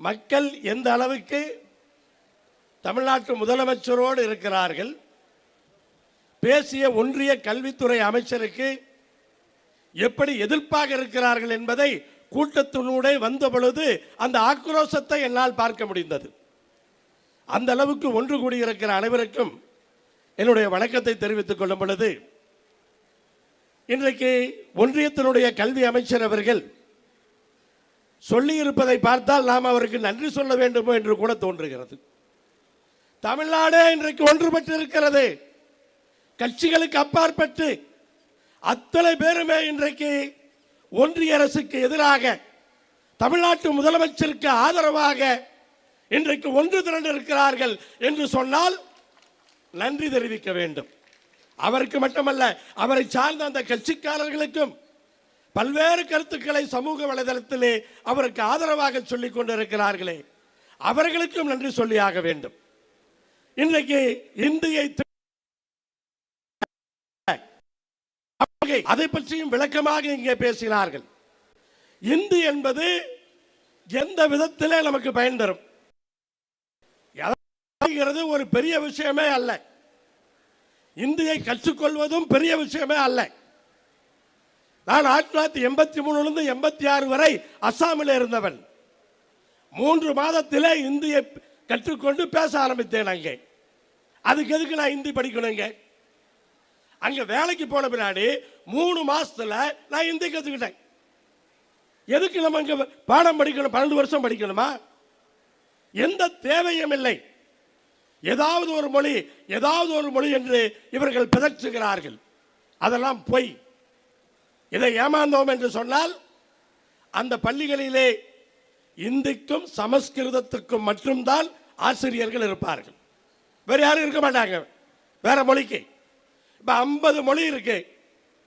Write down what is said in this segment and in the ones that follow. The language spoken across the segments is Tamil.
மக்கள் எந்த அளவுக்கு தமிழ்நாட்டு முதலமைச்சரோடு இருக்கிறார்கள் பேசிய ஒன்றிய கல்வித்துறை அமைச்சருக்கு எப்படி எதிர்ப்பாக இருக்கிறார்கள் என்பதை கூட்டத்தினூடே வந்த பொழுது அந்த ஆக்ரோஷத்தை என்னால் பார்க்க முடிந்தது. அந்த அளவுக்கு ஒன்று கூடியிருக்கிற அனைவருக்கும் என்னுடைய வணக்கத்தை தெரிவித்துக் கொள்ளும் பொழுது இன்றைக்கு ஒன்றியத்தினுடைய கல்வி அமைச்சர் அவர்கள் சொல்லியிருப்பதை பார்த்தால் நாம் அவருக்கு நன்றி சொல்ல வேண்டுமோ என்று கூட தோன்றுகிறது. தமிழ்நாடு இன்றைக்கு ஒன்றுபட்டு இருக்கிறது கட்சிகளுக்கு அப்பாற்பட்டு அத்தனை பேருமே இன்றைக்கு ஒன்றிய அரசுக்கு எதிராக தமிழ்நாட்டு முதலமைச்சருக்கு ஆதரவாக இன்றைக்கு ஒன்று திரண்டு இருக்கிறார்கள் என்று சொன்னால் நன்றி தெரிவிக்க வேண்டும். அவருக்கு மட்டுமல்ல அவரை சார்ந்த அந்த கட்சிக்காரர்களுக்கும் பல்வேறு கருத்துக்களை சமூக வலைதளத்திலே அவருக்கு ஆதரவாக சொல்லிக் கொண்டிருக்கிறார்களே. அவர்களுக்கும் நன்றி சொல்லியாக வேண்டும். இன்றைக்கு இந்தியை அதை பற்றியும் விளக்கமாக இங்கே பேசினார்கள். இந்தி என்பது எந்த விதத்திலே நமக்கு பயன் தரும்? அப்படிங்கிறது ஒரு பெரிய விஷயமே அல்ல. இந்தியை கற்றுக்கொள்வதும் பெரிய விஷயமே அல்ல. நான் ஆயிரத்தி தொள்ளாயிரத்தி எண்பத்தி மூணுலேருந்து எண்பத்தி ஆறு வரை அஸ்ஸாமில் இருந்தவன். மூன்று மாதத்திலே இந்தியை கற்றுக்கொண்டு பேச ஆரம்பித்தேன் அங்கே. அதுக்கு எதுக்கு நான் ஹிந்தி படிக்கணுங்க அங்கே வேலைக்கு போன பின்னாடி மூணு மாதத்தில் நான் ஹிந்தி கற்றுக்கிட்டேன் எதுக்கு நம்ம இங்கே பாடம் படிக்கணும் பன்னெண்டு வருஷம் படிக்கணுமா? எந்த தேவையும் இல்லை. ஏதாவது ஒரு மொழி ஏதாவது ஒரு மொழி என்று இவர்கள் பிதற்றுகிறார்கள். அதெல்லாம் பொய். இதை ஏமாந்தோம் என்று சொன்னால் அந்த பள்ளிகளிலே இந்திக்கும் சமஸ்கிருதத்துக்கும் மட்டும்தான் ஆசிரியர்கள் இருப்பார்கள். வேறு யாரும் இருக்க மாட்டாங்க. வேற மொழிக்கு. இப்போ ஐம்பது மொழி இருக்கு.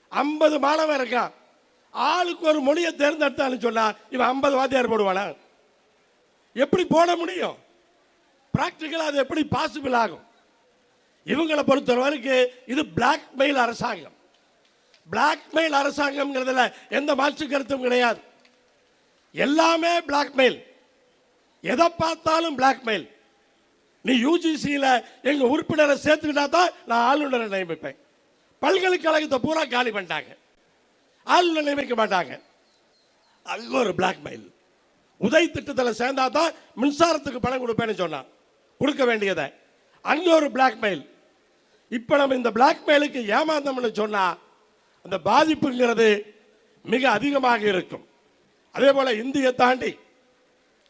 ஐம்பது மாணவன் இருக்கான் ஆளுக்கு ஒரு மொழியை தேர்ந்தெடுத்தான்னு சொன்னால் இவன் ஐம்பது வாத்தியார் போடுவானா? எப்படி போட முடியும்? ப்ராக்டிக்கலாக அது எப்படி பாசிபிள் ஆகும்? இவங்களை பொறுத்த வரைக்கும் இது பிளாக்மெயில் அரசாங்கம். பிளாக்மெயில் அரசாங்கம்ங்கிறதுல எந்த மாற்று கருத்தும் கிடையாது. எல்லாமே பிளாக்மெயில் எதை பார்த்தாலும் பிளாக்மெயில் நீ யூஜிசியில் எங்கள் உறுப்பினரை சேர்த்துக்கிட்டா தான் நான் ஆளுநரை நியமிப்பேன். பல்கலைக்கழகத்தை பூரா காலி பண்ணிட்டாங்க. ஆளுநர் நியமிக்க மாட்டாங்க. அது ஒரு பிளாக்மெயில் உதய் திட்டத்தில் சேர்ந்தா தான் மின்சாரத்துக்கு பணம் கொடுப்பேன்னு சொன்னான். கொடுக்க வேண்டியதை. அங்கே ஒரு பிளாக்மெயில் இப்போ நம்ம இந்த பிளாக்மெயிலுக்கு ஏமாந்தோம்னு சொன்னால் அந்த பாதிப்புங்கிறது மிக அதிகமாக இருக்கும். அதே போல இந்தியை தாண்டி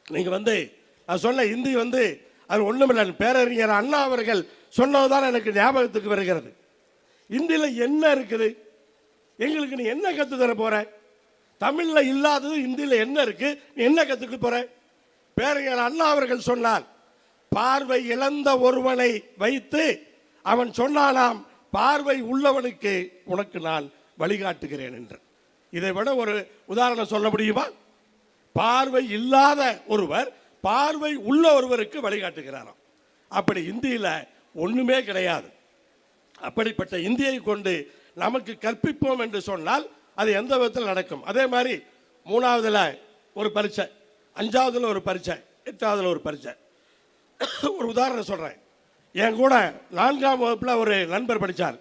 நீங்க வந்து நான் சொன்ன இந்தி வந்து அது ஒண்ணுமில்லை பேரறிஞர் அண்ணா அவர்கள் சொன்னதுதான் எனக்கு ஞாபகத்துக்கு வருகிறது. இந்தியில என்ன இருக்குது? எங்களுக்கு நீ என்ன கத்து தர போற? தமிழ்ல இல்லாதது இந்தியில என்ன இருக்கு? நீ என்ன கத்துக்க போற? பேரறிஞர் அண்ணா அவர்கள் சொன்னார் பார்வை இழந்த ஒருவனை வைத்து அவன் சொன்னானாம் பார்வை உள்ளவனுக்கு உனக்கு நான் வழிகாட்டுகிறேன் என்று. இதை விட ஒரு உதாரணம் சொல்ல முடியுமா? பார்வை இல்லாத ஒருவர் பார்வை உள்ள ஒருவருக்கு வழிகாட்டுகிறாராம். அப்படி இந்தியில் ஒன்றுமே கிடையாது. அப்படிப்பட்ட இந்தியை கொண்டு நமக்கு கற்பிப்போம் என்று சொன்னால் அது எந்த விதத்தில் நடக்கும்? அதே மாதிரி மூணாவதுல ஒரு பரீட்சை அஞ்சாவதுல ஒரு பரீட்சை எட்டாவதுல ஒரு பரீட்சை. ஒரு உதாரணம் சொல்கிறேன் என் கூட நான்காம் வகுப்பில் ஒரு நண்பர் படித்தார்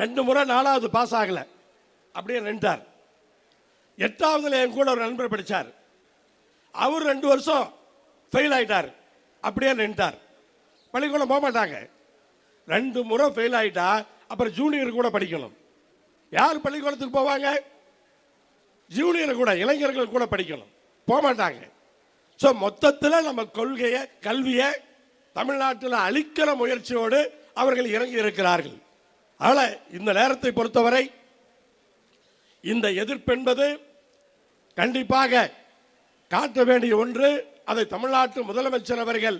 ரெண்டு முறை நாலாவது பாஸ் ஆகலை. அப்படியே நின்றார். எட்டாவதுல என் கூட ஒரு நண்பர் படித்தார் அவர் ரெண்டு வருஷம் ஃபெயில் ஆகிட்டார் அப்படியே நின்றார். பள்ளிக்கூடம் போக மாட்டாங்க. ரெண்டு முறை ஃபெயில் ஆகிட்டா அப்புறம் ஜூனியர் கூட படிக்கணும். யார் பள்ளிக்கூடத்துக்கு போவாங்க? ஜூனியர் கூட இளைஞர்கள் கூட படிக்கணும். போக மாட்டாங்க. ஸோ மொத்தத்தில் நம்ம கொள்கையை கல்வியை தமிழ்நாட்டில் அழிக்கிற முயற்சியோடு அவர்கள் இறங்கி இருக்கிறார்கள். அதனால் இந்த நேரத்தை பொறுத்தவரை இந்த எதிர்ப்பு என்பது கண்டிப்பாக காட்ட வேண்டிய ஒன்று. அதை தமிழ்நாட்டு முதலமைச்சர் அவர்கள்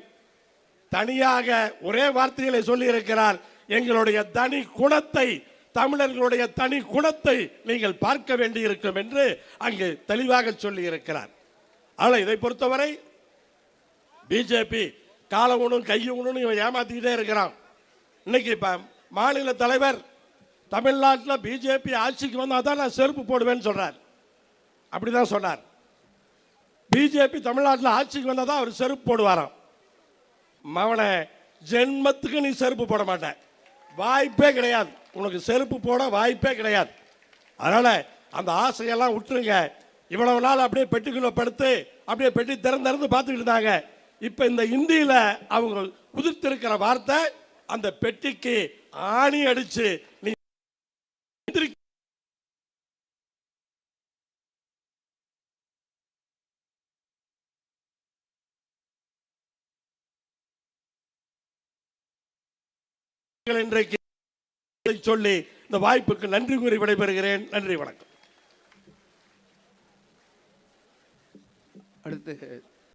தனியாக ஒரே வார்த்தைகளை சொல்லியிருக்கிறார். எங்களுடைய தனி குணத்தை தமிழர்களுடைய தனி குணத்தை நீங்கள் பார்க்க வேண்டியிருக்கும் என்று அங்கு தெளிவாக சொல்லியிருக்கிறார். ஆனால் இதை பொறுத்தவரை பிஜேபி கால உணும் கையை உணும் இவன் ஏமாத்திக்கிட்டே இருக்கிறான். இன்னைக்கு இப்போ மாநில தலைவர் தமிழ்நாட்டில் பிஜேபி ஆட்சிக்கு வந்தால் தான் நான் செருப்பு போடுவேன்னு சொன்னார் அப்படி தான் சொன்னார். பிஜேபி தமிழ்நாட்டில் ஆட்சிக்கு வந்தால் தான் அவர் செருப்பு போடுவாராம். மவனை ஜென்மத்துக்கு நீ செருப்பு போட மாட்டேன் வாய்ப்பே கிடையாது. உனக்கு செருப்பு போட வாய்ப்பே கிடையாது. அதனால் அந்த ஆசையெல்லாம் விட்டுருங்க. இவ்வளவு நாள் அப்படியே பெட்டிக்குள்ளே படுத்து அப்படியே பெட்டி திறந்து திறந்து பார்த்துக்கிட்டு இருந்தாங்க. இப்போ இந்த இந்தியில் அவங்க குதிர்த்திருக்கிற வார்த்தை அந்த பெட்டிக்கு ஆணி அடிச்சு நீ இன்றைக்கு சொல்லி இந்த வாய்ப்புக்கு நன்றி கூறி விடைபெறுகிறேன். நன்றி வணக்கம். அடுத்து